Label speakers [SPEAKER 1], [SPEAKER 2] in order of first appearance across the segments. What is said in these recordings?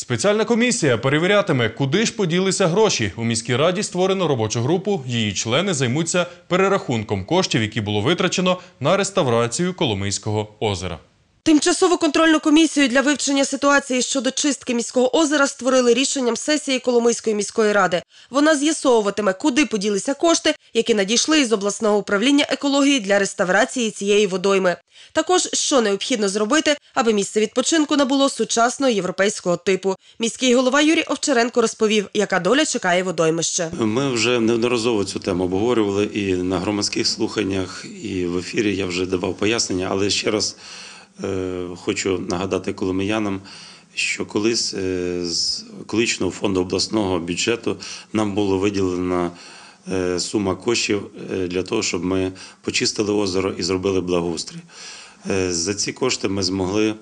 [SPEAKER 1] Спеціальна комісія перевірятиме, куди ж поділися гроші. У міській раді створено робочу групу. Її члени займуться перерахунком коштів, які було витрачено на реставрацію Коломийського озера.
[SPEAKER 2] Тимчасову контрольну комісію для вивчення ситуації щодо чистки міського озера створили рішенням сесії Коломийської міської ради. Вона з'ясовуватиме, куди поділися кошти, які надійшли із обласного управління екології для реставрації цієї водойми. Також що необхідно зробити, аби місце відпочинку набуло сучасного європейського типу. Міський голова Юрій Овчаренко розповів, яка доля чекає водоймище.
[SPEAKER 3] Ми вже неодноразово цю тему обговорювали і на громадських слуханнях, і в ефірі я вже давав пояснення, але ще раз хочу нагадати коломиянам, що колись е, з колишнього фонду обласного бюджету нам було виділена е, сума коштів е, для того, щоб ми почистили озеро і зробили благоустрій. Е, За ці кошти ми змогли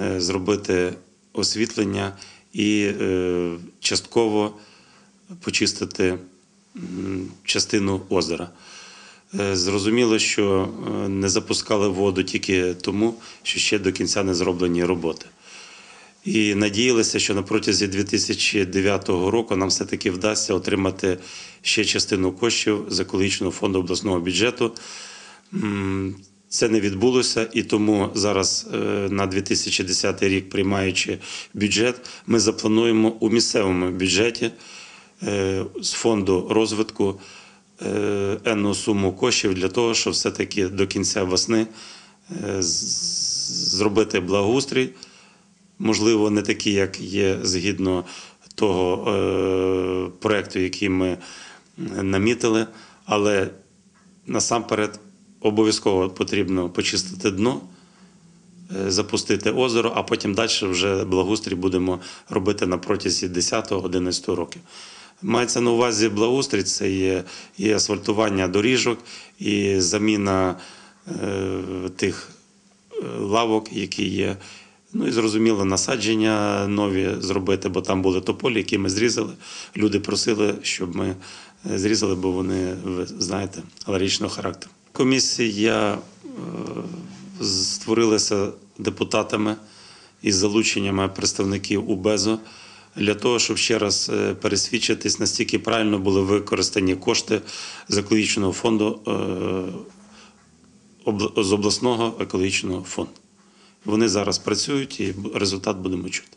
[SPEAKER 3] е, зробити освітлення і е, частково почистити частину озера. Е, Зрозуміло, що е, не запускали воду тільки тому, що ще до кінця не зроблені роботи. І надіялися, що на протязі 2009 року нам все-таки вдасться отримати ще частину коштів з екологічного фонду обласного бюджету. Це не відбулося, і тому зараз е, на 2010 рік, приймаючи бюджет, ми заплануємо у місцевому бюджеті з фонду розвитку енну суму коштів для того, щоб все-таки до кінця весни е, зробити благоустрій. Можливо, не такий, як є згідно того е, проекту, який ми намітили, але насамперед обов'язково потрібно почистити дно, е, запустити озеро, а потім далі вже благоустрій будемо робити на протязі 10-11 років. Мається на увазі благоустрій, це є і асфальтування доріжок, і заміна е, тих е, лавок, які є. Ну і зрозуміло, насадження нові зробити, бо там були тополі, які ми зрізали. Люди просили, щоб ми е, зрізали, бо вони, ви знаєте, алергічного характеру. Комісія створилася депутатами із залученнями представників УБЕЗО для того, щоб ще раз е, пересвідчитись, настільки правильно були використані кошти з екологічного фонду е, з обласного екологічного фонду. Вони зараз працюють і результат будемо чути.